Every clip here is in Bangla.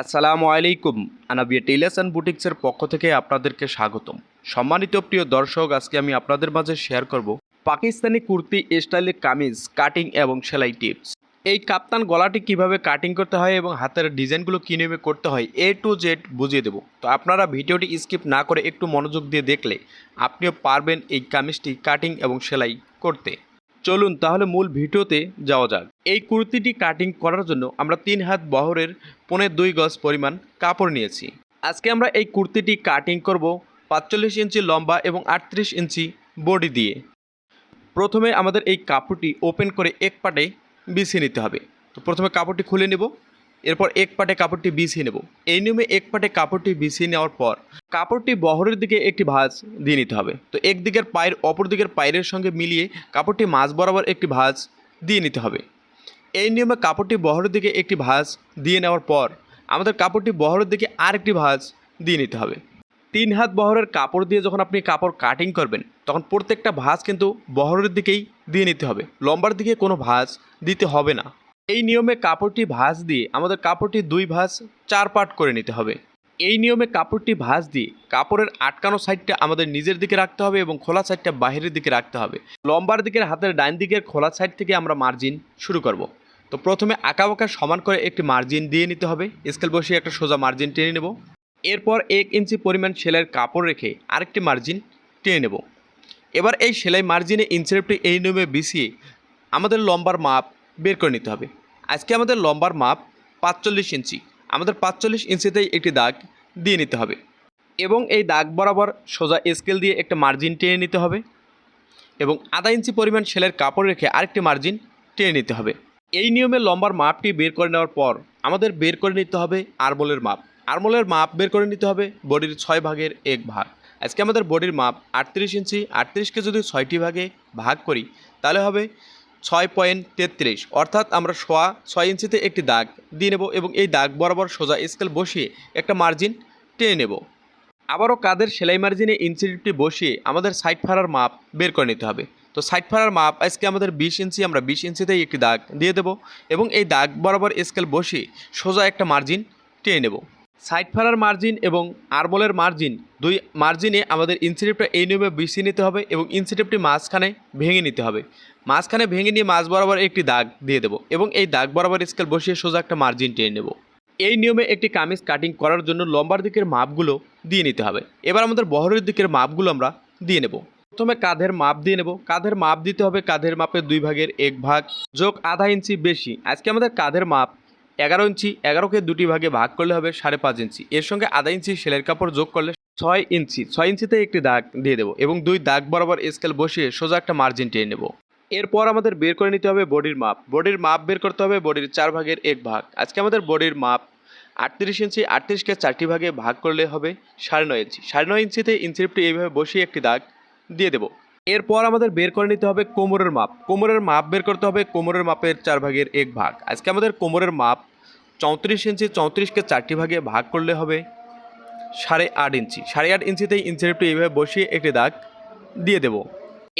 আসসালামু আলাইকুম আনাবিয়া টেইলার্স অ্যান্ড বুটিক্সের পক্ষ থেকে আপনাদেরকে স্বাগতম। সম্মানিত প্রিয় দর্শক, আজকে আমি আপনাদের মাঝে শেয়ার করব পাকিস্তানি কুর্তি, স্টাইলের কামিজ কাটিং এবং সেলাই টিপস এই কাপ্তান গলাটি কীভাবে কাটিং করতে হয় এবং হাতের ডিজাইনগুলো কীভাবে করতে হয়, এ টু জেড বুঝিয়ে দেবো। তো আপনারা ভিডিওটি স্কিপ না করে একটু মনোযোগ দিয়ে দেখলে আপনিও পারবেন এই কামিজটি কাটিং এবং সেলাই করতে। চলুন তাহলে মূল ভিডিওতে যাওয়া যাক। এই কুর্তিটি কাটিং করার জন্য আমরা তিন হাত বহরের পনেরো দুই গজ পরিমাণ কাপড় নিয়েছি। আজকে আমরা এই কুর্তিটি কাটিং করব পাঁচচল্লিশ ইঞ্চি লম্বা এবং আটত্রিশ ইঞ্চি বডি দিয়ে। প্রথমে আমাদের এই কাপড়টি ওপেন করে এক পাটে বিছিয়ে নিতে হবে। তো প্রথমে কাপড়টি খুলে নেব। এরপর এক পাটে কাপড়টি বিছিয়ে নেব। এই নিয়মে এক পাটে কাপড়টি বিছিয়ে নেওয়ার পর কাপড়টি বহরের দিকে একটি ভাঁজ দিয়ে নিতে হবে। তো এক দিকের পায়ের অপর দিকের পায়ের সঙ্গে মিলিয়ে কাপড়টি মাঝ বরাবর একটি ভাঁজ দিয়ে নিতে হবে। এই নিয়মে কাপড়টি বহরের দিকে একটি ভাঁজ দিয়ে নেওয়ার পর আমাদের কাপড়টি বহরের দিকে আরেকটি ভাঁজ দিয়ে নিতে হবে। তিন হাত বহরের কাপড় দিয়ে যখন আপনি কাপড় কাটিং করবেন, তখন প্রত্যেকটা ভাঁজ কিন্তু বহরের দিকেই দিয়ে নিতে হবে। লম্বার দিকে কোনো ভাঁজ দিতে হবে না। এই নিয়মে কাপড়টি ভাঁজ দিয়ে আমাদের কাপড়টি দুই ভাঁজ চার পাট করে নিতে হবে। এই নিয়মে কাপড়টি ভাঁজ দিয়ে কাপড়ের আটকানো সাইডটা আমাদের নিজের দিকে রাখতে হবে এবং খোলা সাইডটা বাইরের দিকে রাখতে হবে। লম্বার দিকের হাতের ডাইন দিকের খোলা সাইড থেকে আমরা মার্জিন শুরু করব। তো প্রথমে আঁকা বাঁকা সমান করে একটি মার্জিন দিয়ে নিতে হবে। স্কেল বসিয়ে একটা সোজা মার্জিন টেনে নেব। এরপর এক ইঞ্চি পরিমাণ সেলাইয়ের কাপড় রেখে আরেকটি মার্জিন টেনে নেব। এবার এই সেলাই মার্জিনে ইঞ্চিরেপটি এই নিয়মে বিছিয়ে আমাদের লম্বার মাপ বের করে নিতে হবে। আজকে আমাদের লম্বার মাপ পাঁচচল্লিশ ইঞ্চি। আমাদের পাঁচচল্লিশ ইঞ্চিতেই একটি দাগ দিয়ে নিতে হবে এবং এই দাগ বরাবর সোজা স্কেল দিয়ে একটা মার্জিন টেনে নিতে হবে এবং আধা ইঞ্চি পরিমাণ সেলের কাপড় রেখে আরেকটি মার্জিন টেনে নিতে হবে। এই নিয়মে লম্বার মাপটি বের করে নেওয়ার পর আমাদের বের করে নিতে হবে আরমোলের মাপ। আরমোলের মাপ বের করে নিতে হবে বডির ছয় ভাগের এক ভাগ। আজকে আমাদের বডির মাপ আটত্রিশ ইঞ্চি। আটত্রিশকে যদি ছয়টি ভাগে ভাগ করি তাহলে হবে ছয় পয়েন্ট তেত্রিশ। অর্থাৎ আমরা সোয়া ছয় ইঞ্চিতে একটি দাগ দিয়ে নেব এবং এই দাগ বরাবর সোজা স্কেল বসিয়ে একটা মার্জিন টেনে নেব। আবারও কাদের সেলাই মার্জিনে ইঞ্চিটি বসিয়ে আমাদের সাইড ফাড়ার মাপ বের করে নিতে হবে। তো সাইড ফাড়ার মাপ আজকে আমাদের বিশ ইঞ্চি, আমরা বিশ ইঞ্চিতেই একটি দাগ দিয়ে দেব এবং এই দাগ বরাবর স্কেল বসিয়ে সোজা একটা মার্জিন টেনে নেব। সাইড ফাড়ার মার্জিন এবং আরমোলের মার্জিন, দুই মার্জিনে আমাদের ইনসিটিভটা এই নিয়মে বিছিয়ে নিতে হবে এবং ইনসিটিভটি মাঝখানে ভেঙে নিতে হবে। মাঝখানে ভেঙে নিয়ে মাঝ বরাবর একটি দাগ দিয়ে দেবো এবং এই দাগ বরাবর স্কেল বসিয়ে সোজা একটা মার্জিন টেনে নেব। এই নিয়মে একটি কামিজ কাটিং করার জন্য লম্বার দিকের মাপগুলো দিয়ে নিতে হবে। এবার আমাদের বহরের দিকের মাপগুলো আমরা দিয়ে নেব। প্রথমে কাঁধের মাপ দিয়ে নেব। কাঁধের মাপ দিতে হবে কাঁধের মাপের দুই ভাগের এক ভাগ যোগ আধা ইঞ্চি বেশি। আজকে আমাদের কাঁধের মাপ এগারো ইঞ্চি, এগারোকে দুটি ভাগে ভাগ করলে হবে সাড়ে পাঁচ ইঞ্চি। এর সঙ্গে আধা ইঞ্চি সেলের কাপড় যোগ করলে ছয় ইঞ্চি। ছয় ইঞ্চিতে একটি দাগ দিয়ে দেবো এবং দুই দাগ বরাবর স্কেল বসিয়ে সোজা একটা মার্জিন টেনে নেব। এরপর আমাদের বের করে নিতে হবে বডির মাপ। বডির মাপ বের করতে হবে বডির চার ভাগের এক ভাগ। আজকে আমাদের বডির মাপ আটত্রিশ ইঞ্চি, আটত্রিশকে চারটি ভাগে ভাগ করলে হবে সাড়ে নয় ইঞ্চি। সাড়ে নয় ইঞ্চিতে ইঞ্চিপটি এইভাবে বসিয়ে একটি দাগ দিয়ে দেবো। এরপর আমাদের বের করে নিতে হবে কোমরের মাপ। কোমরের মাপ বের করতে হবে কোমরের মাপের চার ভাগের এক ভাগ। আজকে আমাদের কোমরের মাপ চৌত্রিশ ইঞ্চি চৌত্রিশকে চারটি ভাগে ভাগ করলে হবে সাড়ে আট ইঞ্চি। সাড়ে আট ইঞ্চিতেই ইঞ্চিপটি এইভাবে বসিয়ে একটি দাগ দিয়ে দেবো।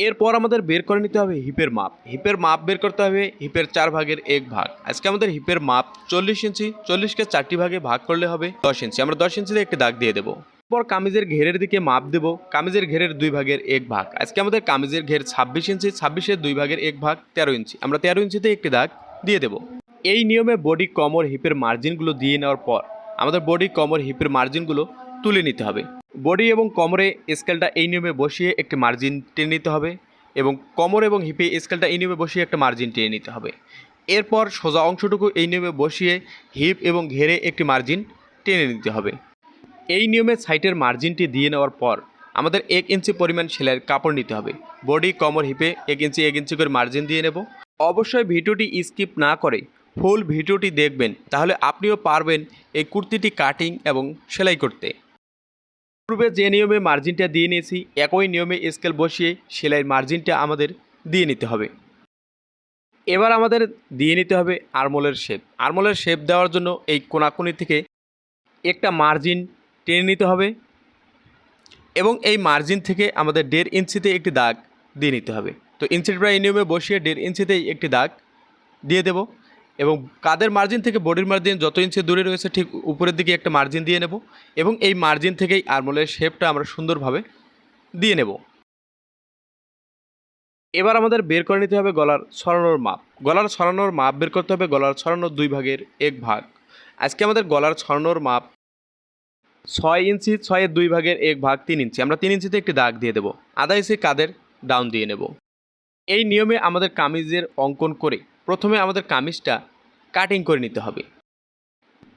এরপর আমাদের বের করে নিতে হবে হিপের মাপ। হিপের মাপ বের করতে হবে হিপের চার ভাগের এক ভাগ। আজকে আমাদের হিপের মাপ চল্লিশ ইঞ্চি চল্লিশকে চারটি ভাগে ভাগ করলে হবে দশ ইঞ্চি। আমরা দশ ইঞ্চিতে একটি দাগ দিয়ে দেবো। এরপর কামিজের ঘেরের দিকে মাপ দেব। কামিজের ঘেরের দুই ভাগের এক ভাগ। আজকে আমাদের কামিজের ঘের ছাব্বিশ ইঞ্চি, ছাব্বিশের দুই ভাগের এক ভাগ তেরো ইঞ্চি। আমরা তেরো ইঞ্চিতে একটি দাগ দিয়ে দেবো। এই নিয়মে বডি কমর হিপের মার্জিনগুলো দিয়ে নেওয়ার পর আমাদের বডি কমর হিপের মার্জিনগুলো তুলে নিতে হবে। বডি এবং কমরে স্কেলটা এই নিয়মে বসিয়ে একটি মার্জিন টেনে নিতে হবে এবং কমর এবং হিপে স্কেলটা এই নিয়মে বসিয়ে একটা মার্জিন টেনে নিতে হবে। এরপর সোজা অংশটুকু এই নিয়মে বসিয়ে হিপ এবং ঘেরে একটি মার্জিন টেনে নিতে হবে। এই নিয়মে সাইটের মার্জিনটি দিয়ে নেওয়ার পর আমাদের এক ইঞ্চি পরিমাণ সেলাইয়ের কাপড় নিতে হবে। বডি কমর হিপে এক ইঞ্চি এক ইঞ্চি করে মার্জিন দিয়ে নেব। অবশ্যই ভিডিওটি স্কিপ না করে ফুল ভিডিওটি দেখবেন, তাহলে আপনিও পারবেন এই কুর্তিটি কাটিং এবং সেলাই করতে। পূর্বে যে নিয়মে মার্জিনটা দিয়ে নিয়েছি, একই নিয়মে স্কেল বসিয়ে সেলাইয়ের মার্জিনটা আমাদের দিয়ে নিতে হবে। এবার আমাদের দিয়ে নিতে হবে আরমোলের শেপ। আরমোলের শেপ দেওয়ার জন্য এই কোনাকুনি থেকে একটা মার্জিন টেনে নিতে হবে এবং এই মার্জিন থেকে আমাদের দেড় ইঞ্চিতে একটি দাগ দিয়ে নিতে হবে। তো ইঞ্চিটা এই নিয়মে বসিয়ে দেড় ইঞ্চিতেই একটি দাগ দিয়ে দেব এবং কাদের মার্জিন থেকে বডির মার্জিন যত ইঞ্চি দূরে রয়েছে ঠিক উপরের দিকে একটা মার্জিন দিয়ে নেব এবং এই মার্জিন থেকেই আরমোলের শেপটা আমরা সুন্দরভাবে দিয়ে নেব। এবার আমাদের বের করে নিতে হবে গলার ছড়ানোর মাপ। গলার ছড়ানোর মাপ বের করতে হবে গলার ছড়ানোর দুই ভাগের এক ভাগ। আজকে আমাদের গলার ছড়ানোর মাপ ছয় ইঞ্চি, ছয়ের দুই ভাগের এক ভাগ তিন ইঞ্চি। আমরা তিন ইঞ্চিতে একটি দাগ দিয়ে দেবো। আধা ইঞ্চি কাদের ডাউন দিয়ে নেব। এই নিয়মে আমাদের কামিজের অঙ্কন করে প্রথমে আমাদের কামিজটা কাটিং করে নিতে হবে।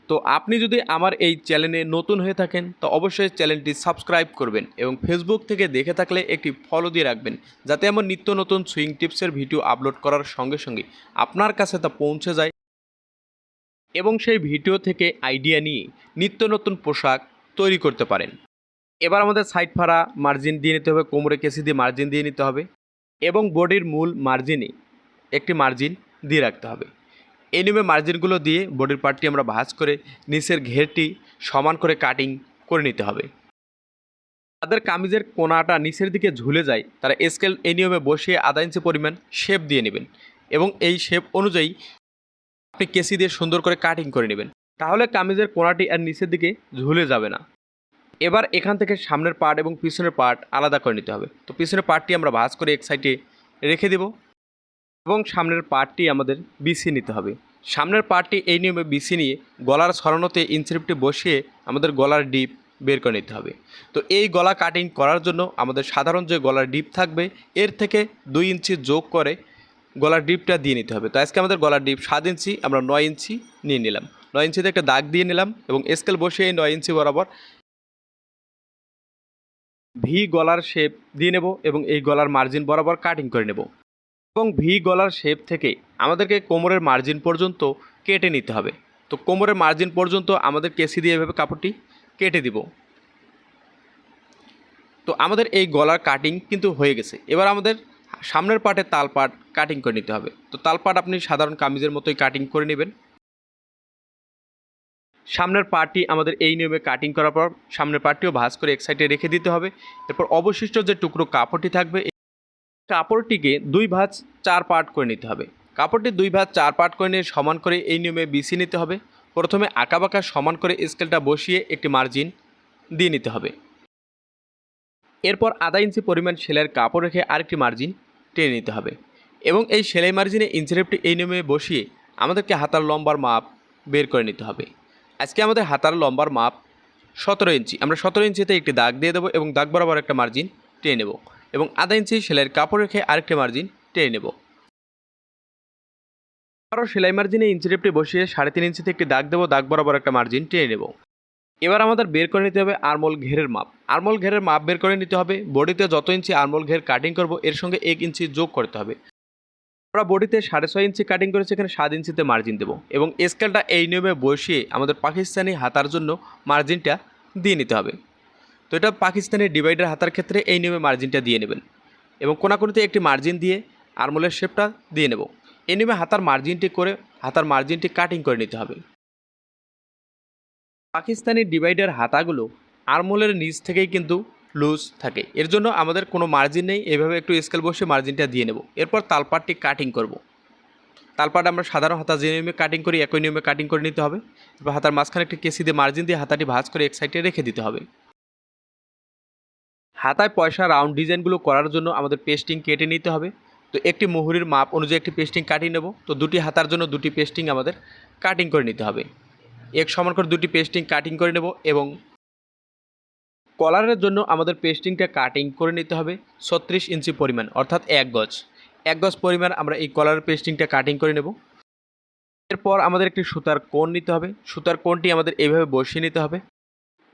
তো আপনি যদি আমার এই চ্যানেলে নতুন হয়ে থাকেন, তো অবশ্যই চ্যানেলটি সাবস্ক্রাইব করবেন এবং ফেসবুক থেকে দেখে থাকলে একটি ফলো দিয়ে রাখবেন, যাতে আমার নিত্য নতুন সুইং টিপসের ভিডিও আপলোড করার সঙ্গে সঙ্গে আপনার কাছে তা পৌঁছে যায়। এবং সেই ভিডিও থেকে আইডিয়া নিয়ে নিত্য নতুন পোশাক তৈরি করতে পারেন। এবার আমাদের সাইড ফাড়া মার্জিন দিয়ে নিতে হবে, কোমরে কেসি দিয়ে মার্জিন দিয়ে নিতে হবে এবং বডির মূল মার্জিনে একটি মার্জিন দিয়ে রাখতে হবে। এই নিয়মে মার্জিনগুলো দিয়ে বডির পার্টটি আমরা ভাঁজ করে নিচের ঘেরটি সমান করে কাটিং করে নিতে হবে। তাদের কামিজের কোনাটা নিচের দিকে ঝুলে যায়, তারা স্কেল এই নিয়মে বসিয়ে আধা ইঞ্চি পরিমাণ শেপ দিয়ে নেবেন এবং এই শেপ অনুযায়ী আপনি কেসি দিয়ে সুন্দর করে কাটিং করে নেবেন। তাহলে কামিজের কোনাটি আর নিচের দিকে ঝুলে যাবে না। এবার এখান থেকে সামনের পার্ট এবং পিছনের পার্ট আলাদা করে নিতে হবে। তো পিছনের পার্টটি আমরা ভাঁজ করে এক সাইডে রেখে দেব এবং সামনের পার্টটি আমাদের বিছিয়ে নিতে হবে। সামনের পার্টটি এই নিয়মে বিছিয়ে নিয়ে গলার ছড়ানোতে ইনসেপ্টটি বসিয়ে আমাদের গলার ডিপ বের করে নিতে হবে। তো এই গলা কাটিং করার জন্য আমাদের সাধারণ যে গলার ডিপ থাকবে, এর থেকে দুই ইঞ্চি যোগ করে গলার ডিপটা দিয়ে নিতে হবে। তো আজকে আমাদের গলার ডিপ সাত ইঞ্চি আমরা নয় ইঞ্চি নিয়ে নিলাম। নয় ইঞ্চিতে একটা দাগ দিয়ে নিলাম এবং স্কেল বসিয়ে এই নয় ইঞ্চি বরাবর ভি গলার শেপ দিয়ে নেব এবং এই গলার মার্জিন বরাবর কাটিং করে নেব। এবং ভি গলার শেপ থেকে আমাদেরকে কোমরের মার্জিন পর্যন্ত কেটে নিতে হবে। তো কোমরের মার্জিন পর্যন্ত আমাদের কেসি দিয়ে এভাবে কাপড়টি কেটে দিব। তো আমাদের এই গলার কাটিং কিন্তু হয়ে গেছে। এবার আমাদের সামনের পাটে তাল পাট কাটিং করে নিতে হবে। তো তাল পাট আপনি সাধারণ কামিজের মতোই কাটিং করে নেবেন। সামনের পার্টটি আমাদের এই নিয়মে কাটিং করার পর সামনের পার্টটিও ভাঁজ করে এক সাইডে রেখে দিতে হবে। এরপর অবশিষ্ট যে টুকরো কাপড়টি থাকবে কাপড়টিকে দুই ভাঁজ চার পার্ট করে নিতে হবে। কাপড়টি দুই ভাঁজ চার পার্ট করে নিয়ে সমান করে এই নিয়মে বিছিয়ে নিতে হবে। প্রথমে আঁকাবাঁকা সমান করে স্কেলটা বসিয়ে একটি মার্জিন দিয়ে নিতে হবে। এরপর আধা ইঞ্চি পরিমাণ সেলাইয়ের কাপড় রেখে আরেকটি মার্জিন টেনে নিতে হবে। এবং এই সেলাই মার্জিনে ইঞ্চিরেপটি এই নিয়মে বসিয়ে আমাদেরকে হাতার লম্বার মাপ বের করে নিতে হবে। আজকে আমাদের হাতার লম্বার মাপ সতেরো ইঞ্চি। আমরা সতেরো ইঞ্চিতে একটি দাগ দিয়ে দেবো এবং দাগ বরাবর একটা মার্জিন টেনে নেব এবং আধা ইঞ্চি সেলাইয়ের কাপড় রেখে আরেকটি মার্জিন টেনে নেব। আরও সেলাই মার্জিনে ইঞ্চি রেপটি বসিয়ে সাড়ে তিন ইঞ্চিতে একটি দাগ দেবো, দাগ বরাবর একটা মার্জিন টেনে নেব। এবার আমাদের বের করে নিতে হবে আরমোল ঘেরের মাপ। আরমোল ঘেরের মাপ বের করে নিতে হবে, বডিতে যত ইঞ্চি আরমোল ঘের কাটিং করব, এর সঙ্গে এক ইঞ্চি যোগ করতে হবে। আমরা বডিতে সাড়ে ছয় ইঞ্চি কাটিং করেছি, এখানে সাত ইঞ্চিতে মার্জিন দেবো। এবং স্কেলটা এই নিয়মে বসিয়ে আমাদের পাকিস্তানি হাতার জন্য মার্জিনটা দিয়ে নিতে হবে। তো এটা পাকিস্তানি ডিভাইডার হাতার ক্ষেত্রে এই নিয়মে মার্জিনটা দিয়ে নেবেন। এবং কোনাকুনিতে একটি মার্জিন দিয়ে আরমোলের শেপটা দিয়ে নেব। এই নিয়মে হাতার মার্জিনটি করে, হাতার মার্জিনটি কাটিং করে নিতে হবে। পাকিস্তানি ডিভাইডার হাতাগুলো আরমোলের নিচ থেকেই কিন্তু লুজ থাকে। এর জন্য আমাদের কোনো মার্জিন নেই, এভাবে একটু স্কেল বসে মার্জিনটা দিয়ে নেব। এরপর তালপাটটি কাটিং করব। তালপাট আমরা সাধারণ হাতা যে নিয়মে কাটিং করি, একই নিয়মে কাটিং করে নিতে হবে। এবার হাতার মাঝখানে একটি কেসি দিয়ে মার্জিন দিয়ে হাতাটি ভাঁজ করে এক সাইডে রেখে দিতে হবে। হাতায় পয়সা রাউন্ড ডিজাইনগুলো করার জন্য আমাদের পেস্টিং কেটে নিতে হবে। তো একটি মুহুরির মাপ অনুযায়ী একটি পেস্টিং কাটিয়ে নেব। তো দুটি হাতার জন্য দুটি পেস্টিং আমাদের কাটিং করে নিতে হবে। এক সমান করে দুটি পেস্টিং কাটিং করে নেব এবং কলারের জন্য আমাদের পেস্টিংটা কাটিং করে নিতে হবে ছত্রিশ ইঞ্চি পরিমাণ, অর্থাৎ এক গজ। এক গজ পরিমাণ আমরা এই কলারের পেস্টিংটা কাটিং করে নেব। এরপর আমাদের একটি সুতার কোণ নিতে হবে। সুতার কোণটি আমাদের এইভাবে বসিয়ে নিতে হবে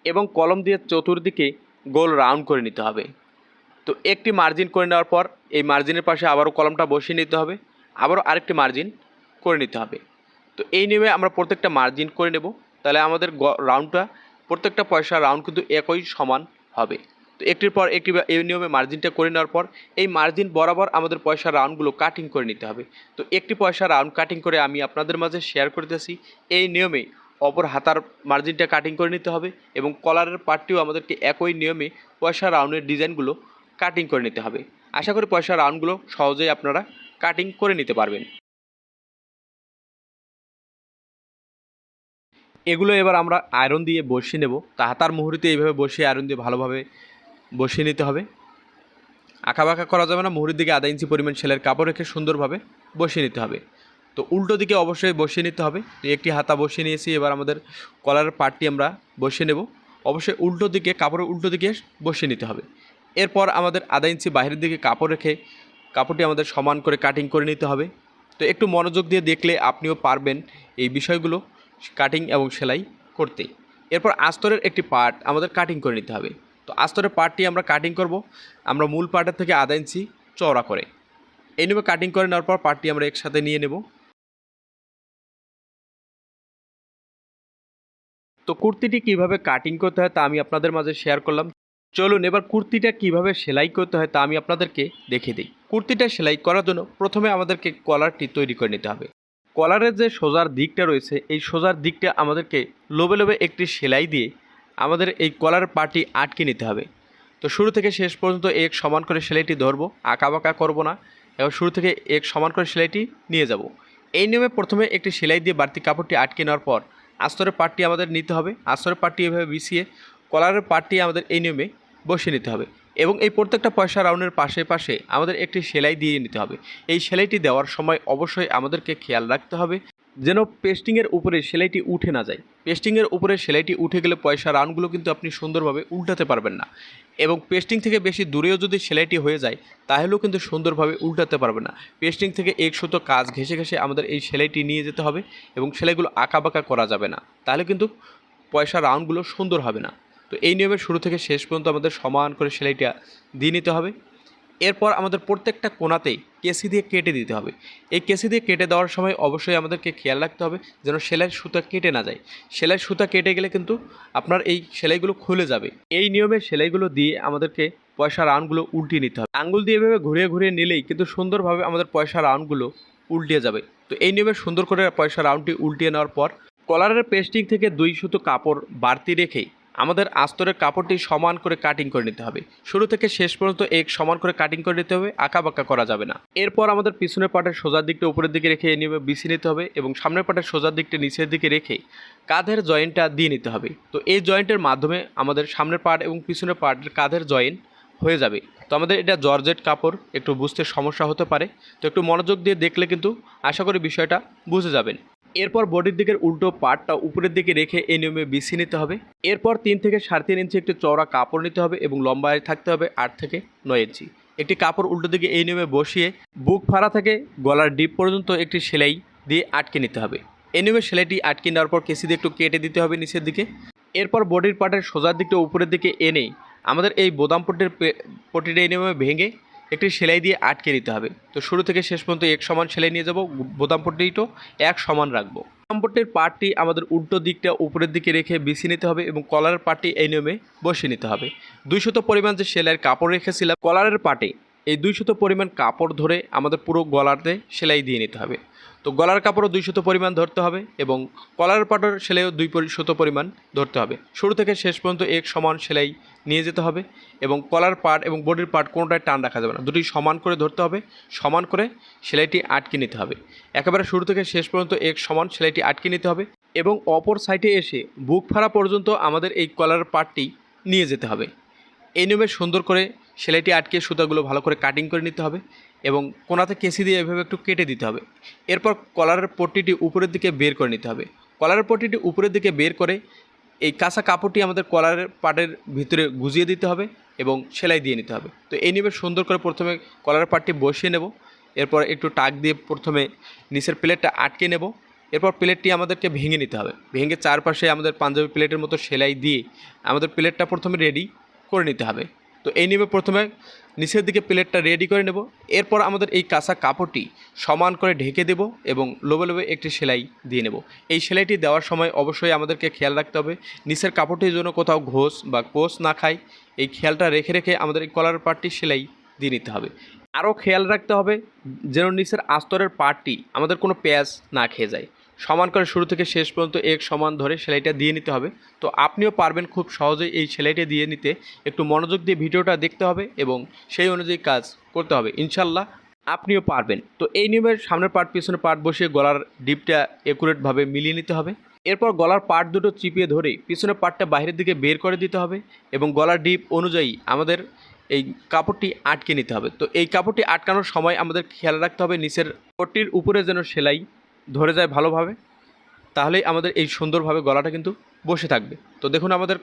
এবং কলম দিয়ে চতুর্দিকে গোল রাউন্ড করে নিতে হবে। তো একটি মার্জিন করে নেওয়ার পর এই মার্জিনের পাশে আবারও কলমটা বসিয়ে নিতে হবে। আবারও আরেকটি মার্জিন করে নিতে হবে। তো এই নিয়মে আমরা প্রত্যেকটা মার্জিন করে নেব। তাহলে আমাদের রাউন্ডটা প্রত্যেকটা পয়সা রাউন্ড কিন্তু একই সমান হবে। তো একটির পর একটি এই নিয়মে মার্জিনটা করে নেওয়ার পর এই মার্জিন বরাবর আমাদের পয়সা রাউন্ডগুলো কাটিং করে নিতে হবে। তো একটি পয়সা রাউন্ড কাটিং করে আমি আপনাদের মাঝে শেয়ার করতেছি এই নিয়মে অপর হাতার মার্জিনটা কাটিং করে নিতে হবে এবং কলারের পার্টটিও আমাদেরকে একই নিয়মে পয়সা রাউন্ডের ডিজাইনগুলো কাটিং করে নিতে হবে। আশা করি পয়সা রাউন্ডগুলো সহজেই আপনারা কাটিং করে নিতে পারবেন। এগুলো এবার আমরা আয়রন দিয়ে বসিয়ে নেব। তা হাতার মুহুরিতে এইভাবে বসিয়ে আয়রন দিয়ে ভালোভাবে বসিয়ে নিতে হবে। আঁকা বাঁকা করা যাবে না, মুহুরির দিকে আধা ইঞ্চি পরিমাণ সেলের কাপড় রেখে সুন্দরভাবে বসিয়ে নিতে হবে। তো উল্টো দিকে অবশ্যই বসিয়ে নিতে হবে। একটি হাতা বসিয়ে নিয়েছি, এবার আমাদের কলারের পার্টটি আমরা বসিয়ে নেব। অবশ্যই উল্টো দিকে, কাপড়ের উল্টো দিকে বসিয়ে নিতে হবে। এরপর আমাদের আধা ইঞ্চি বাইরের দিকে কাপড় রেখে কাপড়টি আমাদের সমান করে কাটিং করে নিতে হবে। তো একটু মনোযোগ দিয়ে দেখলে আপনিও পারবেন এই বিষয়গুলো। কাটিং এবং সেলাই করতে এরপর আস্তরের একটি পার্ট আমাদের কাটিং করে নিতে হবে। তো আস্তরের পার্টটি আমরা কাটিং করব। আমরা মূল পার্টের থেকে আধা ইঞ্চি চওড়া করে। এই কাটিং করে নেওয়ার পর পার্টটি আমরা একসাথে নিয়ে নেব। তো কুর্তিটি কীভাবে কাটিং করতে হয় তা আমি আপনাদের মাঝে শেয়ার করলাম। চলুন এবার কুর্তিটা কীভাবে সেলাই করতে হয় তা আমি আপনাদেরকে দেখিয়ে দিই। কুর্তিটা সেলাই করার জন্য প্রথমে আমাদেরকে কলারটি তৈরি করে নিতে হবে। কলারের যে সোজার দিকটা রয়েছে, এই সোজার দিকটা আমাদেরকে লোবে লোবে একটি সেলাই দিয়ে আমাদের এই কলার পাটি আটকে নিতে হবে। তো শুরু থেকে শেষ পর্যন্ত এক সমান করে সেলাইটি ধরবো বাঁকা করব না, এবং শুরু থেকে এক সমান করে সেলাইটি নিয়ে যাব। এই নিয়মে প্রথমে একটি সেলাই দিয়ে বাড়তি কাপড়টি আটকে নেওয়ার পর আস্তরের পাটটি আমাদের নিতে হবে। আস্তরের পাটটি এভাবে বিছিয়ে কলারের পাটটি আমাদের এই নিয়মে বসিয়ে নিতে হবে। এবং এই প্রত্যেকটা পয়সা রাউন্ডের পাশে পাশে আমাদের একটি সেলাই দিয়ে নিতে হবে। এই সেলাইটি দেওয়ার সময় অবশ্যই আমাদেরকে খেয়াল রাখতে হবে যেন পেস্টিংয়ের উপরে সেলাইটি উঠে না যায়। পেস্টিংয়ের উপরে সেলাইটি উঠে গেলে পয়সা রাউন্ডগুলো কিন্তু আপনি সুন্দরভাবে উল্টাতে পারবেন না এবং পেস্টিং থেকে বেশি দূরেও যদি সেলাইটি হয়ে যায়, তাহলেও কিন্তু সুন্দরভাবে উল্টাতে পারবে না। পেস্টিং থেকে এক সুতো কাজ ঘেসে ঘেসে আমাদের এই সেলাইটি নিয়ে যেতে হবে এবং সেলাইগুলো আঁকা বাঁকা করা যাবে না। তাহলে কিন্তু পয়সা রাউন্ডগুলো সুন্দর হবে না। তো এই নিয়মের শুরু থেকে শেষ পর্যন্ত আমাদের সমান করে সেলাইটা দিয়ে নিতে হবে। এরপর আমাদের প্রত্যেকটা কোণাতেই কেসি দিয়ে কেটে দিতে হবে। এই কেসি দিয়ে কেটে দেওয়ার সময় অবশ্যই আমাদেরকে খেয়াল রাখতে হবে যেন সেলাইয়ের সুতা কেটে না যায়। সেলাইয়ের সুতা কেটে গেলে কিন্তু আপনার এই সেলাইগুলো খুলে যাবে। এই নিয়মে সেলাইগুলো দিয়ে আমাদেরকে পয়সার রাউন্ডগুলো উল্টিয়ে নিতে হবে। আঙ্গুল দিয়ে এভাবে ঘুরিয়ে ঘুরিয়ে নিলেই কিন্তু সুন্দরভাবে আমাদের পয়সার রাউন্ডগুলো উল্টিয়ে যাবে। তো এই নিয়মে সুন্দর করে পয়সা রাউন্ডটি উল্টিয়ে নেওয়ার পর, কলারের পেস্টিং থেকে দুই সুতো কাপড় বাড়তি রেখেই আমাদের আস্তরের কাপড়টি সমান করে কাটিং করে নিতে হবে। শুরু থেকে শেষ পর্যন্ত এক সমান করে কাটিং করে নিতে হবে আঁকা বাঁকা করা যাবে না। এরপর আমাদের পিছনের পাটের সোজার দিকটা উপরের দিকে রেখে নিয়মে বিছিয়ে নিতে হবে এবং সামনের পাটের সোজার দিকটা নিচের দিকে রেখে কাঁধের জয়েন্টটা দিয়ে নিতে হবে। তো এই জয়েন্টের মাধ্যমে আমাদের সামনের পাট এবং পিছনের পাটের কাঁধের জয়েন্ট হয়ে যাবে। তো আমাদের এটা জর্জেট কাপড়, একটু বুঝতে সমস্যা হতে পারে। তো একটু মনোযোগ দিয়ে দেখলে কিন্তু আশা করি বিষয়টা বুঝে যাবেন। এরপর বডির দিকের উল্টো পাটটা উপরের দিকে রেখে এই নিয়মে বিছিয়ে নিতে হবে। এরপর তিন থেকে সাড়ে তিন ইঞ্চি একটি চওড়া কাপড় নিতে হবে এবং লম্বায় থাকতে হবে আট থেকে নয় ইঞ্চি। একটি কাপড় উল্টো দিকে এই নিয়মে বসিয়ে বুক ফাড়া থেকে গলার ডিপ পর্যন্ত একটি সেলাই দিয়ে আটকে নিতে হবে। এই নিয়মে সেলাইটি আটকে নেওয়ার পর কেসি দিয়ে একটু কেটে দিতে হবে নিচের দিকে। এরপর বডির পাটের সোজার দিকটা উপরের দিকে এনে আমাদের এই বোদাম পট্টির পে- পট্টিটা এই নিয়মে ভেঙে একটি সেলাই দিয়ে আটকে নিতে হবে। তো শুরু থেকে শেষ পর্যন্ত এক সমান সেলাই নিয়ে যাব বোতাম পট্টিটিও এক সমান রাখব। বোতাম পট্টির পার্টটি আমাদের উল্টো দিকটা উপরের দিকে রেখে বিছিয়ে নিতে হবে এবং কলারের পাটটি এই নিয়মে বসিয়ে নিতে হবে। দুইশত পরিমাণ যে সেলাইয়ের কাপড় রেখেছিলাম, কলারের পাটে এই দুইশত পরিমাণ কাপড় ধরে আমাদের পুরো গলাতে সেলাই দিয়ে নিতে হবে। তো গলার কাপড়ও দুইশত পরিমাণ ধরতে হবে এবং কলার পাটের সেলাইও দুই শত পরিমাণ ধরতে হবে। শুরু থেকে শেষ পর্যন্ত এক সমান সেলাই নিয়ে যেতে হবে এবং কলার পার্ট এবং বডির পার্ট কোনোটাই টান রাখা যাবে না। দুটি সমান করে ধরতে হবে, সমান করে সেলাইটি আটকে নিতে হবে। একেবারে শুরু থেকে শেষ পর্যন্ত এক সমান সেলাইটি আটকে নিতে হবে এবং অপর সাইডে এসে বুক ফাড়া পর্যন্ত আমাদের এই কলার পার্টটি নিয়ে যেতে হবে। এই নিয়মে সুন্দর করে সেলাইটি আটকে সুতাগুলো ভালো করে কাটিং করে নিতে হবে এবং কোনাতে কেসি দিয়ে এভাবে একটু কেটে দিতে হবে। এরপর কলারের পট্টিটি উপরের দিকে বের করে নিতে হবে। কলারের পট্টিটি উপরের দিকে বের করে এই কাঁচা কাপড়টি আমাদের কলারের পাটের ভিতরে গুজিয়ে দিতে হবে এবং সেলাই দিয়ে নিতে হবে। তো এই নিয়মে সুন্দর করে প্রথমে কলারের পাটটি বসিয়ে নেব। এরপর একটু টাক দিয়ে প্রথমে নিচের প্লেটটা আটকে নেব। এরপর প্লেটটি আমাদেরকে ভেঙে নিতে হবে। ভেঙে চারপাশে আমাদের পাঞ্জাবি প্লেটের মতো সেলাই দিয়ে আমাদের প্লেটটা প্রথমে রেডি করে নিতে হবে। তো এই নিয়ে প্রথমে নিচের দিকে প্লেটটা রেডি করে নেব। এরপর আমাদের এই কাঁচা কাপড়টি সমান করে ঢেকে দেব এবং লোবে লোবে একটি সেলাই দিয়ে নেব। এই সেলাইটি দেওয়ার সময় অবশ্যই আমাদেরকে খেয়াল রাখতে হবে, নিচের কাপড়টির জন্য কোথাও ঘোষ বা কোষ না খায়। এই খেয়ালটা রেখে রেখে আমাদের এই কলার পার্টটি সেলাই দিয়ে নিতে হবে। আরও খেয়াল রাখতে হবে যেন নিচের আস্তরের পার্টটি আমাদের কোনো পেঁয়াজ না খেয়ে যায়। সমান করে শুরু থেকে শেষ পর্যন্ত এক সমান ধরে সেলাইটা দিয়ে নিতে হবে। তো আপনিও পারবেন খুব সহজেই এই সেলাইটা দিয়ে নিতে। একটু মনোযোগ দিয়ে ভিডিওটা দেখতে হবে এবং সেই অনুযায়ী কাজ করতে হবে। ইনশাল্লাহ আপনিও পারবেন। তো এই নিয়মের সামনের পার্ট, পিছনের পার্ট বসিয়ে গলার ডিপটা একুরেটভাবে মিলিয়ে নিতে হবে। এরপর গলার পার্ট দুটো চিপিয়ে ধরে পিছনের পার্টটা বাইরের দিকে বের করে দিতে হবে এবং গলার ডিপ অনুযায়ী আমাদের এই কাপড়টি আটকে নিতে হবে। তো এই কাপড়টি আটকানোর সময় আমাদের খেয়াল রাখতে হবে নিচের পট্টির উপরে যেন সেলাই ধরে যায় ভালোভাবে, তাহলেই আমাদের এই সুন্দরভাবে গলাটা কিন্তু বসে থাকবে। তো দেখুন আমাদের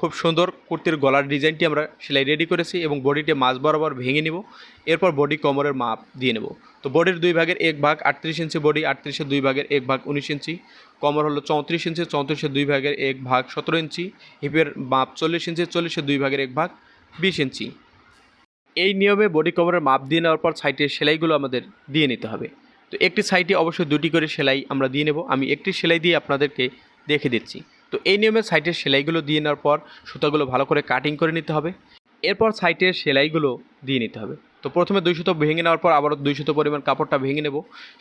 খুব সুন্দর কুর্তির গলার ডিজাইনটি আমরা সেলাই রেডি করেছি এবং বডিটি মাছ বরাবর ভেঙে নেব, এরপর বডি কোমরের মাপ দিয়ে নেব। তো বডির দুই ভাগের এক ভাগ আটত্রিশ ইঞ্চি বডি, আটত্রিশের দুই ভাগের এক ভাগ উনিশ ইঞ্চি। কমর হলো চৌত্রিশ ইঞ্চি, চৌত্রিশের দুই ভাগের এক ভাগ সতেরো ইঞ্চি। হিপের মাপ চল্লিশ ইঞ্চি, চল্লিশের দুই ভাগের এক ভাগ বিশ ইঞ্চি। এই নিয়মে বডি কভারের মাপ দিয়ে নেওয়ার পর সাইটের সেলাইগুলো আমাদের দিয়ে নিতে হবে। তো একটি সাইডে অবশ্যই দুটি করে সেলাই আমরা দিয়ে নেব। আমি একটি সেলাই দিয়ে আপনাদেরকে দেখে দিচ্ছি। তো এই নিয়মে সাইডের সেলাইগুলো দিয়ে নেওয়ার পর সুতাগুলো ভালো করে কাটিং করে নিতে হবে। এরপর সাইডের সেলাইগুলো দিয়ে নিতে হবে। তো প্রথমে দুই সুতো ভেঙে নেওয়ার পর আবারও দুই সুতো পরিমাণ কাপড়টা ভেঙে নেব।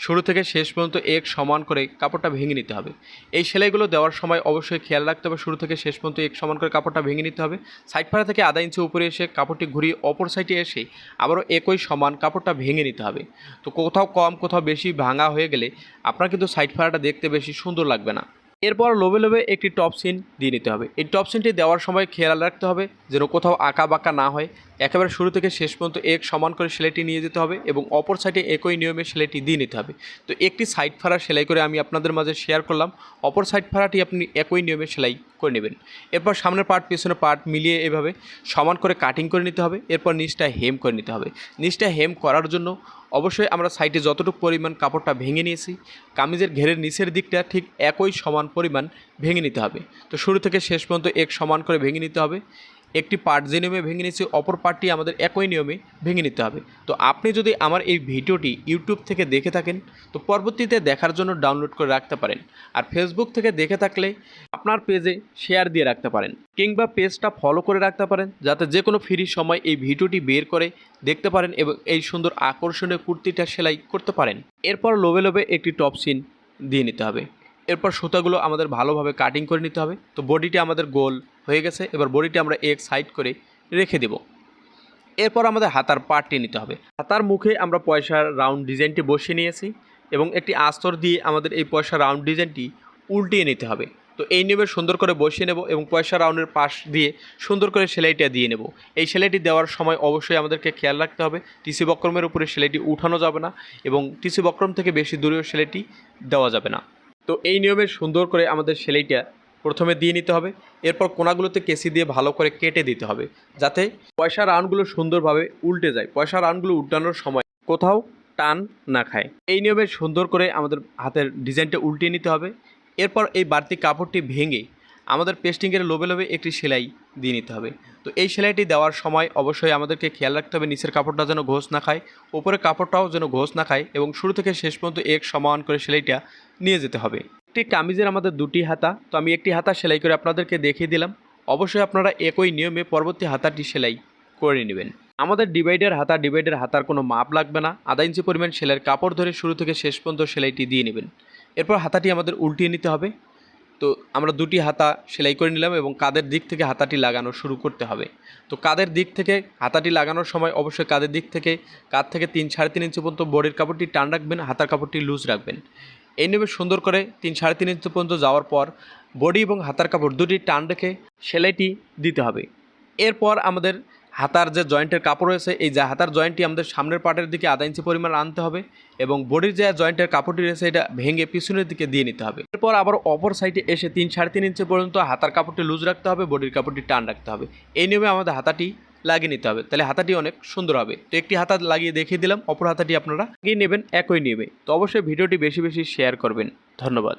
শুরু থেকে শেষ পর্যন্ত এক সমান করে কাপড়টা ভেঙে নিতে হবে। এই সেলাইগুলো দেওয়ার সময় অবশ্যই খেয়াল রাখতে হবে, শুরু থেকে শেষ পর্যন্ত এক সমান করে কাপড়টা ভেঙে নিতে হবে। সাইড ফাড়া থেকে আধা ইঞ্চি উপরে এসে কাপড়টি ঘুরিয়ে অপর সাইডে এসে আবারও একই সমান কাপড়টা ভেঙে নিতে হবে। তো কোথাও কম, কোথাও বেশি ভাঙা হয়ে গেলে আপনার কিন্তু সাইড ফাড়াটা দেখতে বেশি সুন্দর লাগবে না। এরপর লোভে লোভে একটি টপ সিন দিয়ে নিতে হবে। এই টপ সিনটি দেওয়ার সময় খেয়াল রাখতে হবে যেন কোথাও আঁকা বাঁকা না হয়। একেবারে শুরু থেকে শেষ পর্যন্ত এক সমান করে সেলাইটি নিয়ে যেতে হবে এবং অপর সাইডে একই নিয়মে সেলাইটি দিয়ে নিতে হবে। তো একটি সাইড ফাড়া সেলাই করে আমি আপনাদের মাঝে শেয়ার করলাম, অপর সাইড ফাড়াটি আপনি একই নিয়মে সেলাই করে নেবেন। এরপর সামনের পার্ট পিছনের পার্ট মিলিয়ে এভাবে সমান করে কাটিং করে নিতে হবে, এরপর নিচটা হেম করে নিতে হবে। নিচটা হেম করার জন্য অবশ্যই আমরা সাইডে যতটুকু পরিমাণ কাপড়টা ভেঙে নিয়েছি, কামিজের ঘেরের নিচের দিকটা ঠিক একই সমান পরিমাণ ভেঙে নিতে হবে। তো শুরু থেকে শেষ পর্যন্ত এক সমান করে ভেঙে নিতে হবে। একটি পার্ট যে নিয়মে ভেঙে নিয়েছি, অপর পার্টটি আমাদের একই নিয়মে ভেঙে নিতে হবে। তো আপনি যদি আমার এই ভিডিওটি ইউটিউব থেকে দেখে থাকেন, তো পরবর্তীতে দেখার জন্য ডাউনলোড করে রাখতে পারেন। আর ফেসবুক থেকে দেখে থাকলে আপনার পেজে শেয়ার দিয়ে রাখতে পারেন কিংবা পেজটা ফলো করে রাখতে পারেন, যাতে যে কোনো ফ্রি সময় এই ভিডিওটি বের করে দেখতে পারেন এবং এই সুন্দর আকর্ষণীয় কুর্তিটা সেলাই করতে পারেন। এরপর লোবে লোবে একটি টপ সিন দিয়ে নিতে হবে। এরপর সুতাগুলো আমাদের ভালোভাবে কাটিং করে নিতে হবে। তো বডিটি আমাদের গোল হয়ে গেছে। এবার বডিটি আমরা এক সাইড করে রেখে দেব। এরপর আমাদের হাতার পার্টটি নিতে হবে। হাতার মুখে আমরা পয়সার রাউন্ড ডিজাইনটি বসিয়ে নিয়েছি এবং একটি আস্তর দিয়ে আমাদের এই পয়সা রাউন্ড ডিজাইনটি উল্টিয়ে নিতে হবে। তো এই নিয়মে সুন্দর করে বসিয়ে নেব এবং পয়সা রাউন্ডের পাশ দিয়ে সুন্দর করে সেলাইটা দিয়ে নেব। এই সেলাইটি দেওয়ার সময় অবশ্যই আমাদেরকে খেয়াল রাখতে হবে টিসি বক্রমের উপরে সেলাইটি উঠানো যাবে না এবং টিসি বক্রম থেকে বেশি দূরেও সেলাইটি দেওয়া যাবে না। তো এই নিয়মে সুন্দর করে আমাদের সেলাইটা প্রথমে দিয়ে নিতে হবে, এরপর কোনাগুলোতে কেসি দিয়ে ভালো করে কেটে দিতে হবে, যাতে পয়সা রাউন্ডগুলো সুন্দরভাবে উল্টে যায়। পয়সা রাউন্ডগুলো উল্টানোর সময় কোথাও টান না খায়। এই নিয়মে সুন্দর করে আমাদের হাতের ডিজাইনটা উল্টিয়ে নিতে হবে। এরপর এই বাড়তি কাপড়টি ভেঙে আমাদের পেস্টিংয়ের লোবে লোবে একটি সেলাই দিয়ে নিতে হবে। তো এই সেলাইটি দেওয়ার সময় অবশ্যই আমাদেরকে খেয়াল রাখতে হবে, নিচের কাপড়টা যেন ঘোষ না খায় উপরে কাপড়টাও যেন ঘোষ না খায় এবং শুরু থেকে শেষ পর্যন্ত এক সমান করে সেলাইটা নিয়ে যেতে হবে। একটি কামিজের আমাদের দুটি হাতা। তো আমি একটি হাতা সেলাই করে আপনাদেরকে দেখিয়ে দিলাম। অবশ্যই আপনারা একই নিয়মে পরবর্তী হাতাটি সেলাই করে নেবেন। আমাদের ডিভাইডার হাতা, ডিভাইডার হাতার কোনো মাপ লাগবে না। আধা ইঞ্চি পরিমাণ সেলাইয়ের কাপড় ধরে শুরু থেকে শেষ পর্যন্ত সেলাইটি দিয়ে নেবেন। এরপর হাতাটি আমাদের উল্টিয়ে নিতে হবে। তো আমরা দুটি হাতা সেলাই করে নিলাম এবং কাদের দিক থেকে হাতাটি লাগানো শুরু করতে হবে। তো কাদের দিক থেকে হাতাটি লাগানোর সময় অবশ্যই কাদের দিক থেকে, কাঁধ থেকে তিন সাড়ে তিন ইঞ্চি পর্যন্ত বডির কাপড়টি টান রাখবেন, হাতার কাপড়টি লুজ রাখবেন। এই নেবে সুন্দর করে তিন সাড়ে তিন ইঞ্চি পর্যন্ত যাওয়ার পর বডি এবং হাতার কাপড় দুটি টান রেখে সেলাইটি দিতে হবে। এরপর আমাদের হাতার যে জয়েন্টের কাপড় রয়েছে, এই যে হাতার জয়েন্টটি আমাদের সামনের পার্টের দিকে আধা ইঞ্চি পরিমাণ আনতে হবে এবং বডির যে জয়েন্টের কাপড়টি রয়েছে, এটা ভেঙে পিছনের দিকে দিয়ে নিতে হবে। এরপর আবার অপর সাইডে এসে তিন সাড়ে তিন ইঞ্চি পর্যন্ত হাতার কাপড়টি লুজ রাখতে হবে, বডির কাপড়টি টান রাখতে হবে। এই নিয়মে আমাদের হাতাটি লাগিয়ে নিতে হবে। তাহলে হাতাটি অনেক সুন্দর হবে। তো একটি হাতা লাগিয়ে দেখিয়ে দিলাম, অপর হাতাটি আপনারা গিয়ে নেবেন, একই নেবে। তো অবশ্যই ভিডিওটি বেশি বেশি শেয়ার করবেন। ধন্যবাদ।